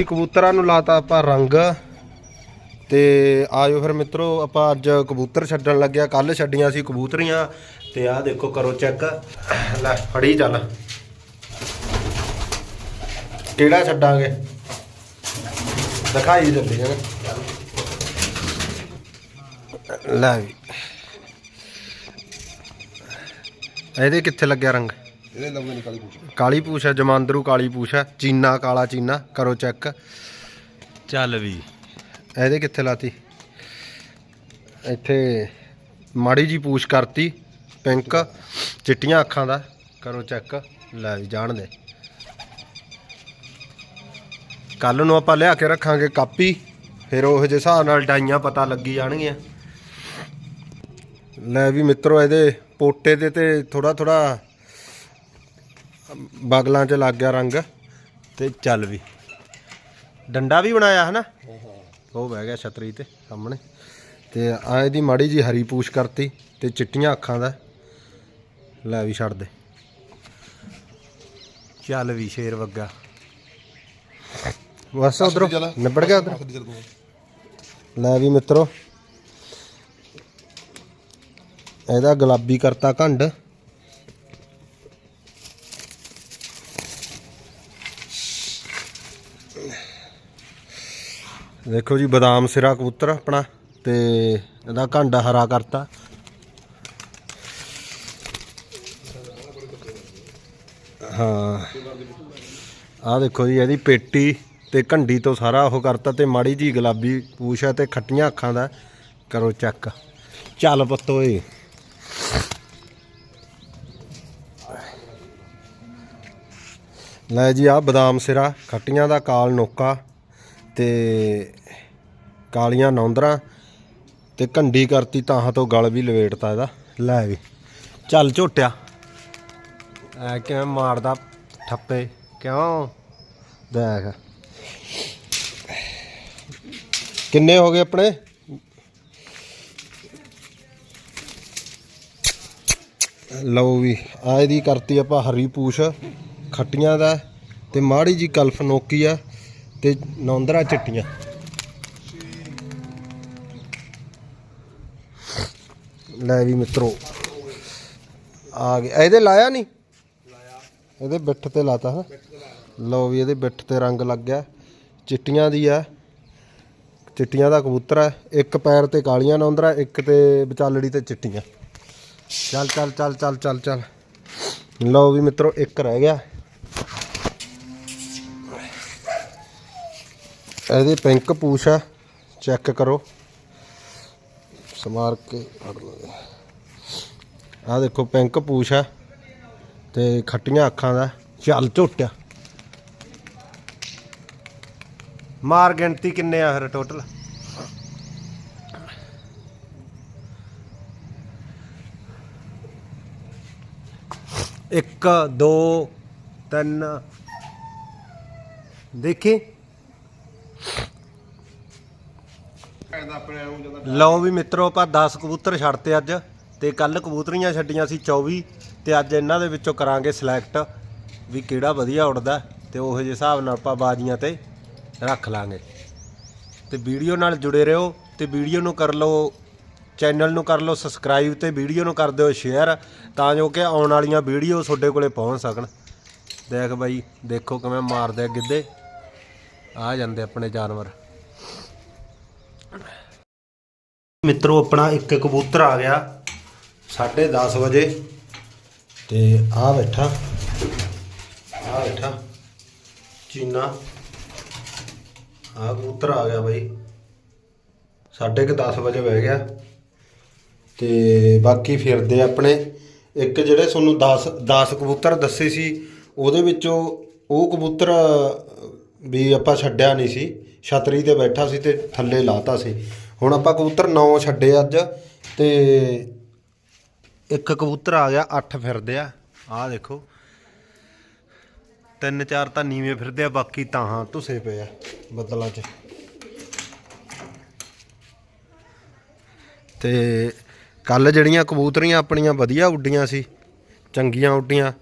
ਜੀ, ਕਬੂਤਰਾਂ ਨੂੰ ਲਾਤਾ ਆਪਾਂ ਰੰਗ ਤੇ ਆਜੋ ਫਿਰ ਮਿੱਤਰੋ, ਆਪਾਂ ਅੱਜ ਕਬੂਤਰ ਛੱਡਣ ਲੱਗਿਆ। ਕੱਲ ਛੱਡੀਆਂ ਸੀ ਕਬੂਤਰੀਆਂ ਤੇ ਆਹ ਦੇਖੋ, ਕਰੋ ਚੈੱਕ। ਲੈ, ਫੜੀ ਚੱਲ। ਕਿਹੜਾ ਛੱਡਾਂਗੇ? ਦਿਖਾਈ ਦਿੰਦੇ ਨੇ। ਲੈ ਵੀ। ਇਹਦੇ ਕਿੱਥੇ ਲੱਗਿਆ ਰੰਗ? ਇਹਦੇ ਲੰਗੇ ਨਿਕਾਲੀ ਪੁੱਛ। ਕਾਲੀ ਪੂਛ ਹੈ ਜਮਾਂਦਰੂ ਕਾਲੀ ਪੂਛ ਹੈ ਚੀਨਾ ਕਾਲਾ ਚੀਨਾ ਕਰੋ ਚੈੱਕ। ਚੱਲ ਵੀ। ਇਹਦੇ ਕਿੱਥੇ ਲਾਤੀ? ਇੱਥੇ ਮਾੜੀ ਜੀ ਪੂਛ ਕਰਤੀ ਪਿੰਕ। ਚਿੱਟੀਆਂ ਅੱਖਾਂ ਦਾ ਕਰੋ ਚੈੱਕ। ਲੈ ਵੀ ਜਾਣ ਦੇ। ਕੱਲ ਨੂੰ ਆਪਾਂ ਲਿਆ ਕੇ ਰੱਖਾਂਗੇ ਕਾਪੀ ਫਿਰ ਉਹ ਜਿਹੇ ਹਿਸਾਬ ਨਾਲ ਡਾਈਆਂ ਪਤਾ ਲੱਗੀ ਜਾਣਗੀਆਂ। ਲੈ ਵੀ ਮਿੱਤਰੋ ਇਹਦੇ ਪੋਟੇ ਦੇ ਤੇ ਥੋੜਾ ਥੋੜਾ ਬਗਲਾਂ 'ਚ ਲੱਗ ਗਿਆ ਰੰਗ ਤੇ ਚੱਲ ਵੀ। ਡੰਡਾ ਵੀ ਬਣਾਇਆ ਹਨਾ? ਉਹ ਬਹਿ ਗਿਆ ਛਤਰੀ ਤੇ ਸਾਹਮਣੇ। ਤੇ ਆ ਇਹਦੀ ਮਾੜੀ ਜੀ ਹਰੀ ਪੂਛ ਕਰਤੀ ਤੇ ਚਿੱਟੀਆਂ ਅੱਖਾਂ ਦਾ। ਲੈ ਵੀ ਛੱਡ ਦੇ। ਚੱਲ ਵੀ ਸ਼ੇਰ ਵੱਗਾ। ਬਸ ਉਧਰੋਂ। ਨਿਬੜ ਗਿਆ ਉਧਰ। ਲੈ ਵੀ ਮਿੱਤਰੋ। ਇਹਦਾ ਗੁਲਾਬੀ ਕਰਤਾ ਘੰਡ। ਦੇਖੋ ਜੀ, ਬਦਾਮ ਸਿਰਾ ਕਬੂਤਰ ਆਪਣਾ ਤੇ ਇਹਦਾ ਘੰਡ ਹਰਾ ਕਰਤਾ। ਹਾਂ। ਆਹ ਦੇਖੋ ਜੀ, ਇਹਦੀ ਪੇਟੀ ਤੇ ਘੰਡੀ ਤੋਂ ਸਾਰਾ ਉਹ ਕਰਤਾ ਤੇ ਮਾੜੀ ਜੀ ਗੁਲਾਬੀ ਪੂਛ ਹੈ ਤੇ ਖੱਟੀਆਂ ਅੱਖਾਂ ਦਾ। ਕਰੋ ਚੈੱਕ। ਚੱਲ ਪੁੱਤ ਲੈ ਜੀ ਆ ਬਦਾਮ ਸਿਰਾ, ਖੱਟੀਆਂ ਦਾ ਕਾਲ ਨੋਕਾ ਤੇ ਕਾਲੀਆਂ ਨੌਂਦਰਾਂ ਤੇ ਘੰਡੀ ਕਰਤੀ ਤਾਹਾਂ ਤੋਂ ਗਲ ਵੀ ਲਵੇਟਤਾ ਇਹਦਾ। ਲੈ ਵੀ, ਚੱਲ ਝੋਟਿਆ। ਐ ਕਿਵੇਂ ਮਾਰਦਾ ਠੱਪੇ, ਕਿਉਂ? ਦੇਖ। ਕਿੰਨੇ ਹੋ ਗਏ ਆਪਣੇ? ਲਓ ਵੀ ਆਏ ਦੀ ਕਰਤੀ ਆਪਾਂ ਹਰੀ ਪੂਛ। ਖੱਟੀਆਂ ਦਾ ਤੇ ਮਾੜੀ ਜੀ ਕਲਫ ਨੋਕੀ ਆ ਤੇ ਨੌਂਦਰਾ ਚਿੱਟੀਆਂ। ਲੈ ਵੀ ਮਿੱਤਰੋ, ਆ ਗਿਆ ਇਹਦੇ ਲਾਇਆ ਨਹੀਂ? ਇਹਦੇ ਬਿੱਠ ਤੇ ਲਾਤਾ ਹਾਂ। ਲਓ ਵੀ ਇਹਦੇ ਬਿੱਠ ਤੇ ਰੰਗ ਲੱਗ ਗਿਆ। ਚਿੱਟੀਆਂ ਦੀ ਆ ਚਿੱਟੀਆਂ ਦਾ ਕਬੂਤਰ ਹੈ। ਇੱਕ ਪੈਰ ਤੇ ਕਾਲੀਆਂ ਨੌਂਦਰਾ, ਇੱਕ ਤੇ ਵਿਚਾਲੜੀ ਤੇ ਚਿੱਟੀਆਂ। ਚੱਲ ਚੱਲ ਚੱਲ ਚੱਲ ਚੱਲ ਚੱਲ। ਲਓ ਵੀ ਮਿੱਤਰੋ, ਇੱਕ ਰਹਿ ਗਿਆ। ਇਹਦੇ ਪਿੰਕ ਪੂਛ ਆ, ਚੈੱਕ ਕਰੋ। ਸਮਾਰ ਕੇ ਫੜ ਲਓ ਆ ਦੇਖੋ, ਪਿੰਕ ਪੂਛ ਆ ਤੇ ਖੱਟੀਆਂ ਅੱਖਾਂ ਦਾ, ਚੱਲ ਝੋਟਿਆ ਮਾਰ ਗਿਣਤੀ ਕਿੰਨੇ ਆ ਫਿਰ ਟੋਟਲ ਇੱਕ, ਦੋ, ਤਿੰਨ। ਦੇਖੀ? ਕਹਿੰਦਾ ਆਪਣੇ ਆਉਂ ਜਾਂਦਾ ਲਓ ਵੀ ਮਿੱਤਰੋ, ਆਪਾਂ 10 ਕਬੂਤਰ ਛੱਡਤੇ ਅੱਜ ਤੇ ਕੱਲ ਕਬੂਤਰੀਆਂ ਛੱਡੀਆਂ ਸੀ 24 ਤੇ ਅੱਜ ਇਹਨਾਂ ਦੇ ਵਿੱਚੋਂ ਕਰਾਂਗੇ ਸਿਲੈਕਟ ਵੀ ਕਿਹੜਾ ਵਧੀਆ ਉੜਦਾ ਤੇ ਉਹੋ ਜਿਹੇ ਹਿਸਾਬ ਨਾਲ ਆਪਾਂ ਬਾਜੀਆਂ ਤੇ ਰੱਖ ਲਾਂਗੇ। ਤੇ ਵੀਡੀਓ ਨਾਲ ਜੁੜੇ ਰਹੋ ਤੇ ਵੀਡੀਓ ਨੂੰ ਕਰ ਲਓ, ਚੈਨਲ ਨੂੰ ਕਰ ਲਓ ਸਬਸਕ੍ਰਾਈਬ ਤੇ ਵੀਡੀਓ ਨੂੰ ਕਰ ਦਿਓ ਸ਼ੇਅਰ ਤਾਂ ਜੋ ਕਿ ਆਉਣ ਵਾਲੀਆਂ ਵੀਡੀਓ ਤੁਹਾਡੇ ਕੋਲੇ ਪਹੁੰਚ ਸਕਣ। ਦੇਖ ਬਾਈ, ਦੇਖੋ ਕਿਵੇਂ ਮਾਰਦੇ ਆ ਗਿੱਧੇ। ਆ ਜਾਂਦੇ ਆਪਣੇ ਜਾਨਵਰ। ਮਿੱਤਰੋ, ਆਪਣਾ ਇੱਕ ਕਬੂਤਰ ਆ ਗਿਆ। 10:30 ਵਜੇ। ਤੇ ਆ ਬੈਠਾ। ਆ ਬੈਠਾ। ਚੀਨਾ। ਆ ਕਬੂਤਰ ਆ ਗਿਆ ਬਾਈ। 10:30 ਵਜੇ ਬਹਿ ਗਿਆ। ਤੇ ਬਾਕੀ ਫਿਰਦੇ ਆਪਣੇ। ਇੱਕ ਜਿਹੜੇ ਤੁਹਾਨੂੰ 10 10 ਕਬੂਤਰ ਦੱਸੇ ਸੀ, ਉਹਦੇ ਵਿੱਚੋਂ ਉਹ ਕਬੂਤਰ ਵੀ ਆਪਾਂ ਛੱਡਿਆ ਨਹੀਂ ਸੀ। ਛਤਰੀ ਤੇ ਬੈਠਾ ਸੀ ਤੇ ਥੱਲੇ ਲਾਤਾ ਸੀ। ਹੁਣ ਆਪਾਂ ਕਬੂਤਰ 9 ਛੱਡੇ ਅੱਜ ਤੇ ਇੱਕ ਕਬੂਤਰ ਆ ਗਿਆ 8 ਫਿਰਦੇ ਆ। ਆਹ ਦੇਖੋ। ਤਿੰਨ ਚਾਰ ਤਾਂ ਨੀਵੇਂ ਫਿਰਦੇ ਆ, ਬਾਕੀ ਤਾਂ ਹਾਂ ਧੁਸੇ ਪਏ ਆ ਬੱਦਲਾਂ 'ਚ। ਤੇ ਕੱਲ ਜਿਹੜੀਆਂ ਕਬੂਤਰੀਆਂ ਆਪਣੀਆਂ ਵਧੀਆ ਉੱਡੀਆਂ ਸੀ, ਚੰਗੀਆਂ ਉੱਡੀਆਂ,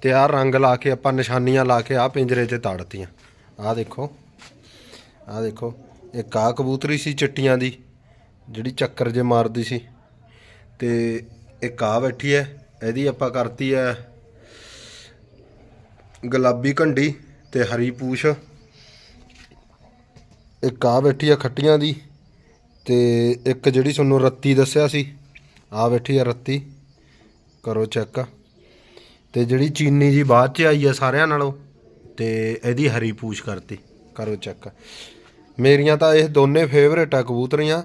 ਤੇ ਆਹ ਰੰਗ ਲਾ ਕੇ ਆਪਾਂ ਨਿਸ਼ਾਨੀਆਂ ਲਾ ਕੇ ਆਹ ਪਿੰਜਰੇ 'ਚ ਤਾੜਤੀਆਂ। ਆਹ ਦੇਖੋ। ਆਹ ਦੇਖੋ। ਇੱਕ ਆ ਕਬੂਤਰੀ ਸੀ ਚਿੱਟੀਆਂ ਦੀ, ਜਿਹੜੀ ਚੱਕਰ ਜੇ ਮਾਰਦੀ ਸੀ। ਤੇ ਇੱਕ ਆ ਬੈਠੀ ਹੈ ਇਹਦੀ ਆਪਾਂ ਕਰਤੀ ਹੈ ਗੁਲਾਬੀ ਘੰਡੀ ਤੇ ਹਰੀ ਪੂਛ। ਇੱਕ ਆ ਬੈਠੀ ਆ ਖੱਟੀਆਂ ਦੀ ਤੇ ਇੱਕ ਜਿਹੜੀ ਤੁਹਾਨੂੰ ਰੱਤੀ ਦੱਸਿਆ ਸੀ ਆ ਬੈਠੀ ਆ ਰੱਤੀ। ਕਰੋ ਚੈੱਕ। ਤੇ ਜਿਹੜੀ ਚੀਨੀ ਜੀ ਬਾਅਦ ਚ ਆਈ ਆ ਸਾਰਿਆਂ ਨਾਲੋਂ, ਤੇ ਇਹਦੀ ਹਰੀ ਪੂਛ ਕਰਤੀ। ਕਰੋ ਚੈੱਕ। ਮੇਰੀਆਂ ਤਾਂ ਇਹ ਦੋਨੇ ਫੇਵਰੇਟ ਆ ਕਬੂਤਰੀਆਂ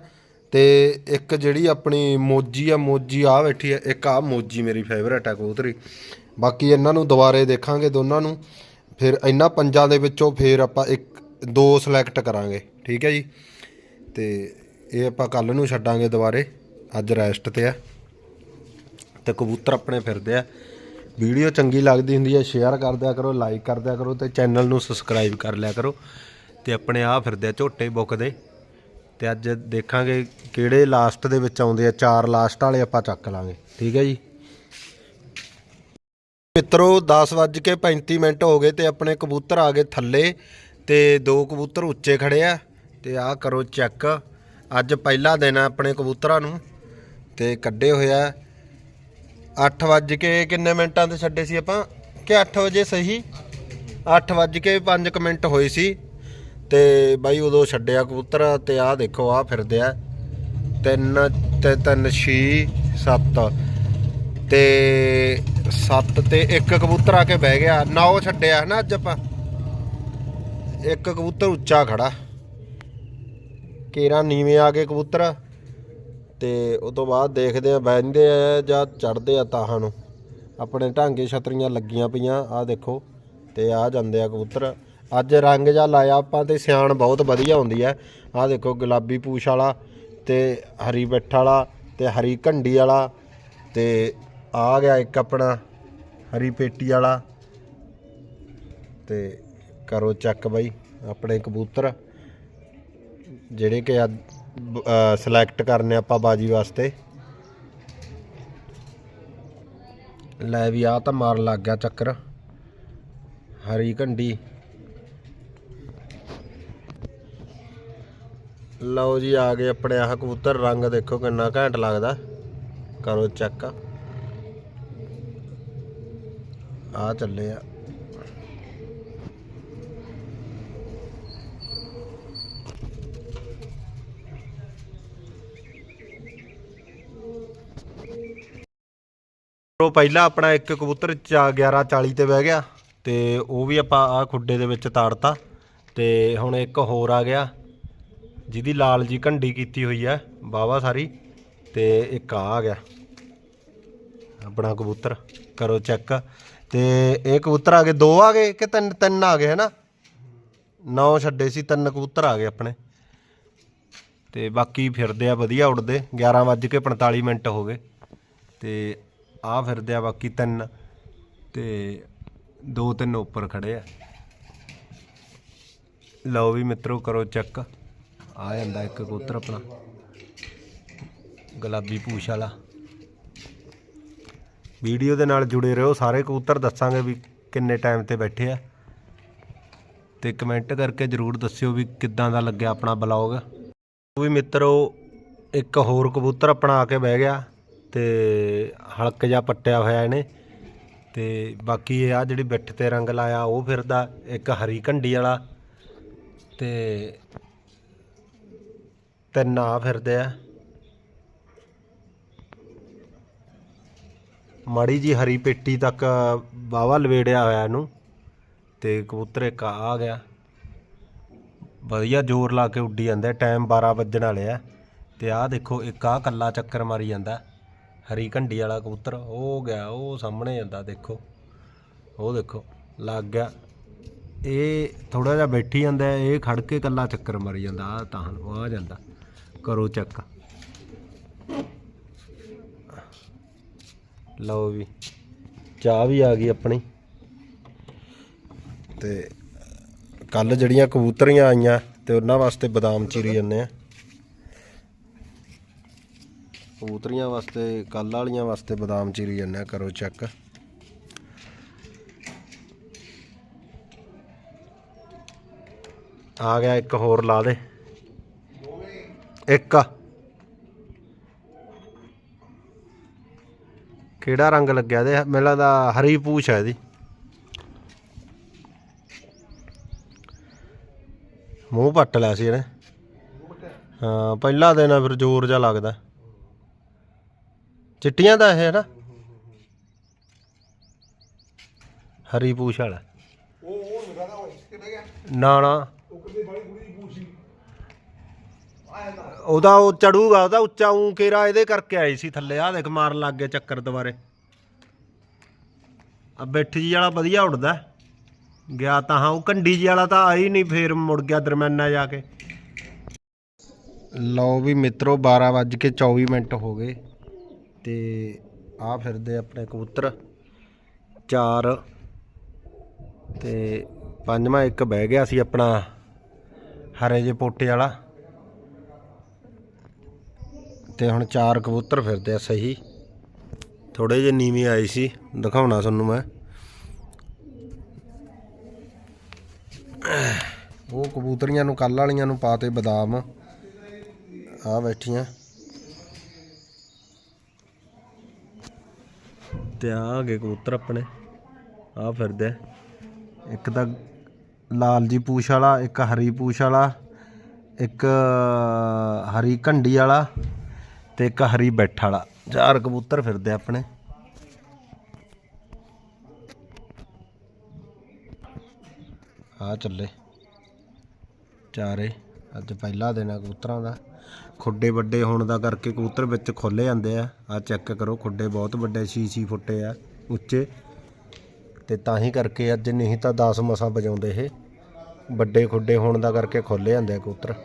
ਤੇ ਇੱਕ ਜਿਹੜੀ ਆਪਣੀ ਮੋਜੀ ਆ ਮੋਜੀ ਆ ਬੈਠੀ ਆ, ਇੱਕ ਆ ਮੋਜੀ ਮੇਰੀ ਫੇਵਰੇਟ ਆ ਕਬੂਤਰੀ। ਬਾਕੀ ਇਹਨਾਂ ਨੂੰ ਦੁਬਾਰੇ ਦੇਖਾਂਗੇ ਦੋਨਾਂ ਨੂੰ, ਫਿਰ ਇਹਨਾਂ ਪੰਜਾਂ ਦੇ ਵਿੱਚੋਂ ਫਿਰ ਆਪਾਂ ਇੱਕ, ਦੋ ਸਿਲੈਕਟ ਕਰਾਂਗੇ, ਠੀਕ ਹੈ ਜੀ? ਤੇ ਇਹ ਆਪਾਂ ਕੱਲ ਨੂੰ ਛੱਡਾਂਗੇ ਦੁਬਾਰੇ, ਅੱਜ ਰੈਸਟ ਤੇ ਆ। ਤੇ ਕਬੂਤਰ ਆਪਣੇ ਫਿਰਦੇ ਆ। ਵੀਡੀਓ ਚੰਗੀ ਲੱਗਦੀ ਹੁੰਦੀ ਹੈ ਸ਼ੇਅਰ ਕਰ ਦਿਆ ਕਰੋ ਲਾਈਕ ਕਰ ਦਿਆ ਕਰੋ ਤੇ ਚੈਨਲ ਨੂੰ ਸਬਸਕ੍ਰਾਈਬ ਕਰ ਲਿਆ ਕਰੋ। ਤੇ ਆਪਣੇ ਆ ਫਿਰਦੇ ਆ ਝੋਟੇ ਬੁੱਕਦੇ। ਤੇ ਅੱਜ ਦੇਖਾਂਗੇ ਕਿਹੜੇ ਲਾਸਟ ਦੇ ਵਿੱਚ ਆਉਂਦੇ ਆ, ਚਾਰ ਲਾਸਟ ਵਾਲੇ ਆਪਾਂ ਚੱਕ ਲਾਂਗੇ। ਠੀਕ ਹੈ ਜੀ? ਮਿੱਤਰੋ 10:35 ਮਿੰਟ ਹੋ ਗਏ ਤੇ ਆਪਣੇ ਕਬੂਤਰ ਆ ਗਏ ਥੱਲੇ ਤੇ ਦੋ ਕਬੂਤਰ ਉੱਚੇ ਖੜੇ ਆ ਤੇ ਆਹ ਕਰੋ ਚੈੱਕ। ਅੱਜ ਪਹਿਲਾ ਦਿਨ ਆ ਆਪਣੇ ਕਬੂਤਰਾਂ ਨੂੰ ਤੇ ਕੱਢੇ ਹੋਇਆ 8 ਵੱਜ ਕੇ ਕਿੰਨੇ ਮਿੰਟਾਂ ਤੇ ਛੱਡੇ ਸੀ ਆਪਾਂ? ਕਿ 8 ਵਜੇ ਸਹੀ? 8 ਵੱਜ ਕੇ 5 ਮਿੰਟ ਹੋਏ ਸੀ। ਤੇ ਬਾਈ ਉਦੋਂ ਛੱਡਿਆ ਕਬੂਤਰ ਤੇ ਆਹ ਦੇਖੋ, ਆਹ ਫਿਰਦੇ ਆ। 3 ਤੇ 3 6 7 ਤੇ 7 ਤੇ ਇੱਕ ਕਬੂਤਰ ਆ ਕੇ ਬਹਿ ਗਿਆ। 9 ਛੱਡਿਆ ਨਾ ਅੱਜ ਆਪਾਂ। ਇੱਕ ਕਬੂਤਰ ਉੱਚਾ ਖੜਾ। ਕੇਰਾ ਨੀਵੇਂ ਆ ਕੇ ਕਬੂਤਰ। ਤੇ ਉਸ ਤੋਂ ਬਾਅਦ ਦੇਖਦੇ ਆ, ਬਹਿੰਦੇ ਆ ਜਾਂ ਚੜਦੇ ਆ ਤਾਹਾਂ ਨੂੰ। ਆਪਣੇ ਢਾਂਗੇ ਛਤਰੀਆਂ ਲੱਗੀਆਂ ਪਈਆਂ ਆ ਦੇਖੋ। ਤੇ ਆ ਜਾਂਦੇ ਆ ਕਬੂਤਰ। ਅੱਜ ਰੰਗ ਜਾਂ ਲਾਇਆ ਆਪਾਂ ਤੇ ਸਿਆਣ ਬਹੁਤ ਵਧੀਆ ਹੁੰਦੀ ਹੈ ਆਹ ਦੇਖੋ ਗੁਲਾਬੀ ਪੂਛ ਵਾਲਾ ਤੇ ਹਰੀ ਬੱਠ ਵਾਲਾ ਤੇ ਹਰੀ ਘੰਡੀ ਵਾਲਾ ਤੇ ਆ ਗਿਆ ਇੱਕ ਆਪਣਾ ਹਰੀ ਪੇਟੀ ਵਾਲਾ। ਤੇ ਕਰੋ ਚੱਕ ਬਾਈ ਆਪਣੇ ਕਬੂਤਰ, ਜਿਹੜੇ ਕਿ ਸਿਲੈਕਟ ਕਰਨੇ ਆਪਾਂ ਬਾਜੀ ਵਾਸਤੇ। ਲੈ ਵੀ ਆ ਤਾਂ ਮਾਰ ਲੱਗ ਗਿਆ ਚੱਕਰ। ਹਰੀ ਘੰਡੀ। ਲਓ ਜੀ, ਆ ਗਏ ਆਪਣੇ ਆਹ ਕਬੂਤਰ। ਰੰਗ ਦੇਖੋ ਕਿੰਨਾ ਘੈਂਟ ਲੱਗਦਾ। ਕਰੋ ਚੈੱਕ। ਆ ਚੱਲੇ ਆ। ਉਹ ਪਹਿਲਾਂ ਆਪਣਾ ਇੱਕ ਕਬੂਤਰ ਚਾ 1140 ਤੇ ਬਹਿ ਗਿਆ। ਤੇ ਉਹ ਵੀ ਆਪਾਂ ਆ ਖੁੱਡੇ ਦੇ ਵਿੱਚ ਤਾੜਤਾ। ਤੇ ਹੁਣ ਇੱਕ ਹੋਰ ਆ ਗਿਆ। ਜਿਹਦੀ ਲਾਲ ਜੀ ਘੰਡੀ ਕੀਤੀ ਹੋਈ ਹੈ ਬਾਵਾ ਸਾਰੀ, ਤੇ ਇੱਕ ਆ ਆ ਗਿਆ। ਆਪਣਾ ਕਬੂਤਰ, ਕਰੋ ਚੈੱਕ। ਤੇ ਇਹ ਕਬੂਤਰ ਆ ਗਏ, ਦੋ ਆ ਗਏ ਕਿ ਤਿੰਨ ਤਿੰਨ ਆ ਗਏ, ਹਨਾ? ਨੌ ਛੱਡੇ ਸੀ, ਤਿੰਨ ਕਬੂਤਰ ਆ ਗਏ ਆਪਣੇ। ਤੇ ਬਾਕੀ ਫਿਰਦੇ ਆ, ਵਧੀਆ ਉੜਦੇ 11:45 ਮਿੰਟ ਹੋ ਗਏ। ਤੇ ਆ ਫਿਰਦੇ ਆ ਬਾਕੀ ਤਿੰਨ, ਤੇ ਦੋ ਤਿੰਨ ਉੱਪਰ ਖੜੇ ਆ। ਲਓ ਵੀ ਮਿੱਤਰੋ, ਕਰੋ ਚੈੱਕ। ਆ ਜਾਂਦਾ ਇੱਕ ਕਬੂਤਰ ਆਪਣਾ। ਗੁਲਾਬੀ ਪੂਛ ਵਾਲਾ। ਵੀਡੀਓ ਦੇ ਨਾਲ ਜੁੜੇ ਰਹੋ, ਸਾਰੇ ਕਬੂਤਰ ਦੱਸਾਂਗੇ ਵੀ ਕਿੰਨੇ ਟਾਈਮ ਤੇ ਬੈਠੇ ਆ। ਤੇ ਕਮੈਂਟ ਕਰਕੇ ਜਰੂਰ ਦੱਸਿਓ ਵੀ ਕਿੱਦਾਂ ਦਾ ਲੱਗਿਆ ਆਪਣਾ ਬਲੌਗ ਉਹ ਵੀ ਮਿੱਤਰੋ, ਇੱਕ ਹੋਰ ਕਬੂਤਰ ਆਪਣਾ ਆ ਕੇ ਬਹਿ ਗਿਆ ਤੇ ਹਲਕ ਜਿਹਾ ਪੱਟਿਆ ਹੋਇਆ ਇਹਨੇ। ਤੇ ਬਾਕੀ ਇਹ ਆ ਜਿਹੜੀ ਬਿੱਠ ਤੇ ਰੰਗ ਲਾਇਆ, ਉਹ ਫਿਰਦਾ ਇੱਕ ਹਰੀ ਘੰਡੀ ਵਾਲਾ। ਤੇ ਤਿੰਨ ਆ ਫਿਰਦੇ ਆ। ਮਾੜੀ ਜੀ ਹਰੀ ਪੇਟੀ ਤੱਕ ਬਾਵਾ ਲਵੇੜਿਆ ਹੋਇਆ ਇਹਨੂੰ ਤੇ ਕਬੂਤਰ ਇੱਕ ਆ ਗਿਆ। ਵਧੀਆ ਜ਼ੋਰ ਲਾ ਕੇ ਉੱਡੀ ਜਾਂਦਾ, ਟਾਈਮ 12 ਵੱਜਣ ਵਾਲੇ ਆ। ਤੇ ਆਹ ਦੇਖੋ, ਇੱਕ ਆ ਕੱਲਾ ਚੱਕਰ ਮਾਰੀ ਜਾਂਦਾ। ਹਰੀ ਘੰਡੀ ਵਾਲਾ ਕਬੂਤਰ, ਉਹ ਗਿਆ, ਉਹ ਸਾਹਮਣੇ ਜਾਂਦਾ, ਦੇਖੋ। ਉਹ ਦੇਖੋ, ਲੱਗ ਗਿਆ। ਇਹ ਥੋੜਾ ਜਿਹਾ ਬੈਠੀ ਜਾਂਦਾ, ਇਹ ਖੜ ਕੇ ਕੱਲਾ ਚੱਕਰ ਮਾਰੀ ਜਾਂਦਾ ਆ ਤਾਂ ਉਹ ਆ ਜਾਂਦਾ। ਕਰੋ ਚੱਕ ਲਓ ਵੀ, ਚਾਹ ਵੀ ਆ ਗਈ ਆਪਣੀ। ਤੇ ਕੱਲ ਜਿਹੜੀਆਂ ਕਬੂਤਰੀਆਂ ਆਈਆਂ ਤੇ ਉਹਨਾਂ ਵਾਸਤੇ ਬਦਾਮ ਚੀਰੀ ਜਾਂਦੇ ਆ। ਕਬੂਤਰੀਆਂ ਵਾਸਤੇ ਕੱਲ ਵਾਲੀਆਂ ਵਾਸਤੇ ਬਦਾਮ ਚੀਰੀ ਜਾਂਦੇ ਆ, ਕਰੋ ਚੈੱਕ ਆ ਗਿਆ ਇੱਕ ਹੋਰ ਲਾ ਦੇ। ਇੱਕ। ਕਿਹੜਾ ਰੰਗ ਲੱਗਿਆ ਇਹਦੇ? ਮੈਨੂੰ ਲੱਗਦਾ ਹਰੀ ਪੂਛ ਹੈ ਇਹਦੀ। ਮੂੰਹ ਪੱਟ ਲਿਆ ਸੀ ਇਹਨੇ। ਹਾਂ ਪਹਿਲਾ ਦਿਨ ਆ ਫਿਰ ਜ਼ੋਰ ਜਿਹਾ ਲੱਗਦਾ। ਚਿੱਟੀਆਂ ਦਾ ਇਹ ਹੈ ਨਾ? ਹਰੀ ਪੂਛ ਵਾਲਾ। ਨਾ ਨਾ ਉਹ ਕਿੰਨੀ ਬੜੀ ਬੁੜੀ ਪੂਛ ਸੀ ਆਇਆ ਤਾਂ ਉਹਦਾ ਉਹ ਚੜੂਗਾ, ਉਹਦਾ ਉੱਚਾ ਉਂ ਕੇਰਾ ਇਹਦੇ ਕਰਕੇ ਆਈ ਸੀ ਥੱਲੇ। ਆ ਦੇਖ ਮਾਰਨ ਲੱਗ ਗਏ ਚੱਕਰ ਦੁਬਾਰੇ। ਆ ਬੈਠ ਜੀ ਵਾਲਾ ਵਧੀਆ ਉੱਡਦਾ। ਗਿਆ ਤਾਂ ਹਾਂ, ਉਹ ਕੰਡੀ ਜੀ ਵਾਲਾ ਤਾਂ ਆਈ ਨਹੀਂ, ਫੇਰ ਮੁੜ ਗਿਆ ਦਰਮਿਆਨਾ ਜਾ ਕੇ। ਲਓ ਵੀ ਮਿੱਤਰੋ 12 ਵੱਜ ਕੇ 24 ਮਿੰਟ ਹੋ ਗਏ। ਤੇ ਆ ਫਿਰਦੇ ਆਪਣੇ ਕਬੂਤਰ। ਚਾਰ ਤੇ ਪੰਜਵਾਂ ਇੱਕ ਬਹਿ ਗਿਆ ਸੀ ਆਪਣਾ ਹਰੇ ਜੇ ਪੋਟੇ ਵਾਲਾ। ਤੇ ਹੁਣ ਚਾਰ ਕਬੂਤਰ ਫਿਰਦੇ ਆ ਸਹੀ। ਥੋੜੇ ਜਿਹੇ ਨੀਵੇਂ ਆਏ ਸੀ, ਦਿਖਾਉਣਾ ਤੁਹਾਨੂੰ ਮੈਂ। ਉਹ ਕਬੂਤਰੀਆਂ ਨੂੰ ਕੱਲ ਵਾਲੀਆਂ ਨੂੰ ਪਾਤੇ ਬਦਾਮ। ਆ ਬੈਠੀਆਂ। ਤੇ ਆ ਗਏ ਕਬੂਤਰ ਆਪਣੇ। ਆ ਫਿਰਦੇ ਇੱਕ ਤਾਂ ਲਾਲ ਜੀ ਪੂਛ ਵਾਲਾ, ਇੱਕ ਹਰੀ ਪੂਛ ਵਾਲਾ, ਇੱਕ ਹਰੀ ਘੰਡੀ ਵਾਲਾ। ਤੇ ਇੱਕ ਹਰੀ ਬੈਠ ਵਾਲਾ। ਚਾਰ ਕਬੂਤਰ ਫਿਰਦੇ ਆਪਣੇ। ਆ ਚੱਲੇ। ਚਾਰੇ। ਅੱਜ ਪਹਿਲਾ ਦਿਨ ਆ ਕਬੂਤਰਾਂ ਦਾ। ਖੁੱਡੇ ਵੱਡੇ ਹੋਣ ਦਾ ਕਰਕੇ ਕਬੂਤਰ ਵਿੱਚ ਖੋਲੇ ਜਾਂਦੇ ਆ। ਆ ਚੈੱਕ ਕਰੋ, ਖੁੱਡੇ ਬਹੁਤ ਵੱਡੇ 6-6 ਫੁੱਟੇ ਆ, ਉੱਚੇ। ਤੇ ਤਾਂ ਹੀ ਕਰਕੇ ਅੱਜ ਨਹੀਂ ਤਾਂ 10 ਮਸਾਂ ਵਜਾਉਂਦੇ ਇਹ। ਵੱਡੇ ਖੁੱਡੇ ਹੋਣ ਦਾ ਕਰਕੇ ਖੋਲੇ ਜਾਂਦੇ ਆ ਕਬੂਤਰ।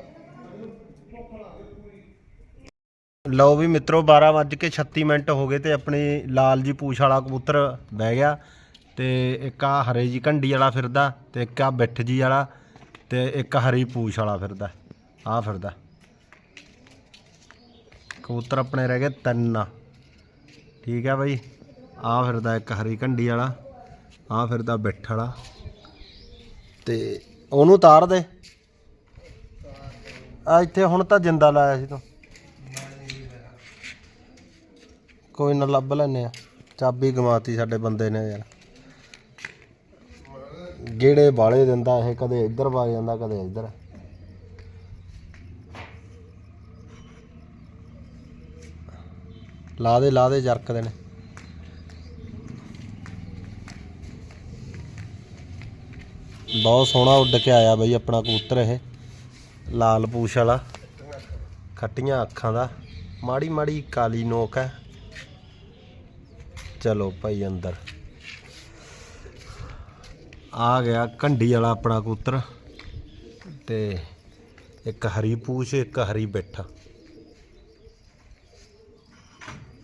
ਲਓ ਵੀ ਮਿੱਤਰੋ 12 ਵੱਜ ਕੇ 36 ਮਿੰਟ ਹੋ ਗਏ ਤੇ ਆਪਣੀ ਲਾਲ ਜੀ ਪੂਛ ਵਾਲਾ ਕਬੂਤਰ ਬਹਿ ਗਿਆ ਤੇ ਇੱਕ ਆ ਹਰੇ ਜੀ ਘੰਡੀ ਵਾਲਾ ਫਿਰਦਾ ਤੇ ਇੱਕ ਆ ਬਿੱਠ ਜੀ ਵਾਲਾ ਤੇ ਇੱਕ ਹਰੀ ਪੂਛ ਵਾਲਾ ਫਿਰਦਾ ਆ ਫਿਰਦਾ। ਕਬੂਤਰ ਆਪਣੇ ਰਹਿ ਗਏ ਤਿੰਨ। ਠੀਕ ਹੈ ਬਾਈ ਆ ਫਿਰਦਾ ਇੱਕ ਹਰੀ ਘੰਡੀ ਵਾਲਾ ਆ ਫਿਰਦਾ ਬਿੱਠ ਵਾਲਾ। ਤੇ ਉਹਨੂੰ ਉਤਾਰ ਦੇ। ਆ ਇੱਥੇ ਹੁਣ ਤਾਂ ਜਿੰਦਾ ਲਾਇਆ ਸੀ ਤੂੰ। ਕੋਈ ਨਾ ਲੱਭ ਲੈਨੇ ਆ। ਚਾਬੀ ਗਮਾਤੀ ਸਾਡੇ ਬੰਦੇ ਨੇ ਯਾਰ। ਗੇੜੇ ਬਾਲੇ ਦਿੰਦਾ ਇਹ, ਕਦੇ ਇੱਧਰ ਵਗ ਜਾਂਦਾ, ਕਦੇ ਇੱਧਰ। ਲਾ ਦੇ ਲਾ ਦੇ ਜਰਕਦੇ ਨੇ। ਬਹੁਤ ਸੋਹਣਾ ਉੱਡ ਕੇ ਆਇਆ ਬਈ ਆਪਣਾ ਕਬੂਤਰ ਇਹ। ਲਾਲ ਪੂਛ ਵਾਲਾ। ਖੱਟੀਆਂ ਅੱਖਾਂ ਦਾ। ਮਾੜੀ ਮਾੜੀ ਕਾਲੀ ਨੋਕ ਹੈ। ਚਲੋ ਭਾਈ ਅੰਦਰ। ਆ ਗਿਆ ਘੰਡੀ ਵਾਲਾ ਆਪਣਾ ਕਬੂਤਰ ਤੇ ਇੱਕ ਹਰੀ ਪੂਛ, ਇੱਕ ਹਰੀ ਬਿੱਠ।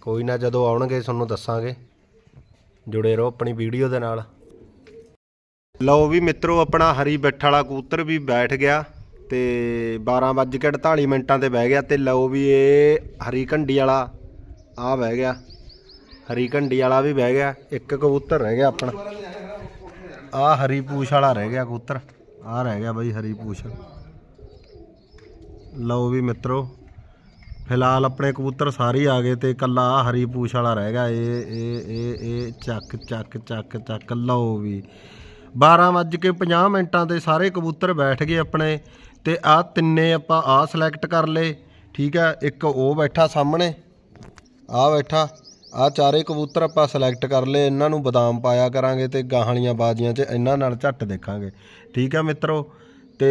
ਕੋਈ ਨਾ ਜਦੋਂ ਆਉਣਗੇ ਤੁਹਾਨੂੰ ਦੱਸਾਂਗੇ। ਜੁੜੇ ਰਹੋ ਆਪਣੀ ਵੀਡੀਓ ਦੇ ਨਾਲ। ਲਓ ਵੀ ਮਿੱਤਰੋ, ਆਪਣਾ ਹਰੀ ਬਿੱਠ ਵਾਲਾ ਕਬੂਤਰ ਵੀ ਬੈਠ ਗਿਆ ਤੇ 12:48 ਮਿੰਟਾਂ ਤੇ ਬਹਿ ਗਿਆ ਤੇ ਲਓ ਵੀ ਇਹ ਹਰੀ ਘੰਡੀ ਵਾਲਾ ਆ ਬਹਿ ਗਿਆ। ਹਰੀ ਘੰਡੀ ਵਾਲਾ ਵੀ ਬਹਿ ਗਿਆ, ਇੱਕ ਕਬੂਤਰ ਰਹਿ ਗਿਆ ਆਪਣਾ। ਆ ਹਰੀ ਪੂਛ ਵਾਲਾ ਰਹਿ ਗਿਆ ਕਬੂਤਰ, ਆ ਰਹਿ ਗਿਆ ਬਾਈ ਹਰੀ ਪੂਛ। ਲਓ ਵੀ ਮਿੱਤਰੋ, ਫਿਲਹਾਲ ਆਪਣੇ ਕਬੂਤਰ ਸਾਰੇ ਆ ਗਏ ਤੇ ਕੱਲਾ ਆ ਹਰੀ ਪੂਛ ਵਾਲਾ ਰਹਿ ਗਿਆ। ਇਹ ਇਹ ਇਹ ਇਹ ਚੱਕ ਚੱਕ ਚੱਕ ਚੱਕ, ਲਓ ਵੀ। 12 ਵੱਜ ਕੇ 50 ਮਿੰਟਾਂ ਤੇ ਸਾਰੇ ਕਬੂਤਰ ਬੈਠ ਗਏ ਆਪਣੇ ਤੇ ਆ ਤਿੰਨੇ ਆਪਾਂ ਆ ਸਿਲੈਕਟ ਕਰ ਲਏ। ਠੀਕ ਹੈ, ਇੱਕ ਉਹ ਬੈਠਾ ਸਾਹਮਣੇ, ਆ ਬੈਠਾ। ਆ ਚਾਰੇ ਕਬੂਤਰ ਆਪਾਂ ਸਿਲੈਕਟ ਕਰ ਲਏ ਇਹਨਾਂ ਨੂੰ ਬਦਾਮ ਪਾਇਆ ਕਰਾਂਗੇ ਤੇ ਗਾਹਲੀਆਂ ਬਾਜ਼ੀਆਂ 'ਚ ਇਹਨਾਂ ਨਾਲ ਝੱਟ ਦੇਖਾਂਗੇ। ਠੀਕ ਹੈ ਮਿੱਤਰੋ? ਤੇ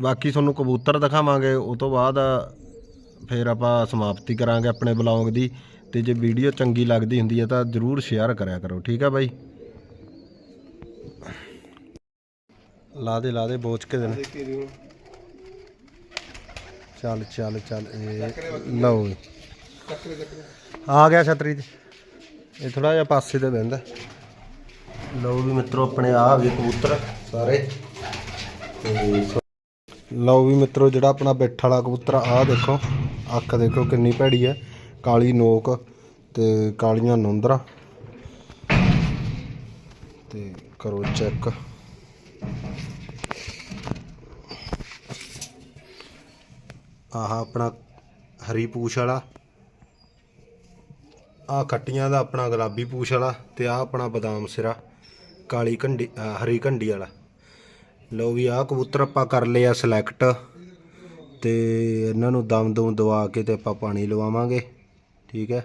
ਬਾਕੀ ਤੁਹਾਨੂੰ ਕਬੂਤਰ ਦਿਖਾਵਾਂਗੇ ਉਹ ਤੋਂ ਬਾਅਦ ਫਿਰ ਆਪਾਂ ਸਮਾਪਤੀ ਕਰਾਂਗੇ ਆਪਣੇ ਬਲੌਗ ਦੀ। ਤੇ ਜੇ ਵੀਡੀਓ ਚੰਗੀ ਲੱਗਦੀ ਹੁੰਦੀ ਹੈ ਤਾਂ ਜਰੂਰ ਸ਼ੇਅਰ ਕਰਿਆ ਕਰੋ ਠੀਕ ਹੈ ਬਾਈ? ਲਾ ਦੇ ਲਾ ਦੇ ਬੋਚ ਕੇ ਦੇਣ। ਚੱਲ ਚੱਲ ਚੱਲ ਇਹ ਲਓ। ਚੱਕਰੇ ਚੱਕਰੇ ਆ ਗਿਆ ਛਤਰੀ ਤੇ। ਇਹ ਥੋੜਾ ਜਿਹਾ ਪਾਸੇ ਤੇ ਬਹਿੰਦਾ। ਲਓ ਵੀ ਮਿੱਤਰੋ, ਆਪਣੇ ਆ ਵੀ ਕਬੂਤਰ ਸਾਰੇ। ਲਓ ਵੀ ਮਿੱਤਰੋ, ਜਿਹੜਾ ਆਪਣਾ ਬੈਠ ਵਾਲਾ ਕਬੂਤਰ ਆ ਦੇਖੋ, ਅੱਖ ਦੇਖੋ ਕਿੰਨੀ ਭੈੜੀ ਹੈ। ਕਾਲੀ ਨੋਕ ਤੇ ਕਾਲੀਆਂ ਨੁੰਦਰਾ। ਤੇ ਕਰੋ ਚੈੱਕ। ਆਹ ਆਪਣਾ ਹਰੀ ਪੂਛ ਵਾਲਾ। ਆਹ ਖੱਟੀਆਂ ਦਾ ਆਪਣਾ ਗੁਲਾਬੀ ਪੂਛ ਵਾਲਾ ਤੇ ਆਹ ਆਪਣਾ ਬਦਾਮ ਸਿਰਾ, ਕਾਲੀ ਘੰਡੀ ਹਰੀ ਘੰਡੀ ਵਾਲਾ। ਲਓ ਵੀ ਆਹ ਕਬੂਤਰ ਆਪਾਂ ਕਰ ਲਏ ਆ ਸਿਲੈਕਟ ਤੇ ਇਹਨਾਂ ਨੂੰ ਦਮ ਦਮ ਦਵਾ ਕੇ ਤੇ ਆਪਾਂ ਪਾਣੀ ਲਵਾਵਾਂਗੇ, ਠੀਕ ਹੈ।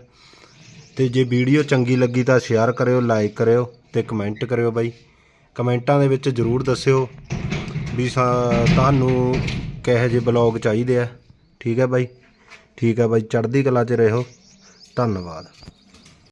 ਤੇ ਜੇ ਵੀਡੀਓ ਚੰਗੀ ਲੱਗੀ ਤਾਂ ਸ਼ੇਅਰ ਕਰਿਓ ਲਾਈਕ ਕਰਿਓ ਤੇ ਕਮੈਂਟ ਕਰਿਓ ਬਾਈ। ਕਮੈਂਟਾਂ ਦੇ ਵਿੱਚ ਜਰੂਰ ਦੱਸਿਓ ਵੀ ਸਾ- ਤੁਹਾਨੂੰ ਕਿਹੋ ਜਿਹੇ ਬਲੌਗ ਚਾਹੀਦੇ ਆ, ਠੀਕ ਹੈ ਬਾਈ। ਠੀਕ ਹੈ ਬਾਈ, ਚੜ੍ਹਦੀ ਕਲਾ 'ਚ ਰਹੋ। ਧੰਨਵਾਦ।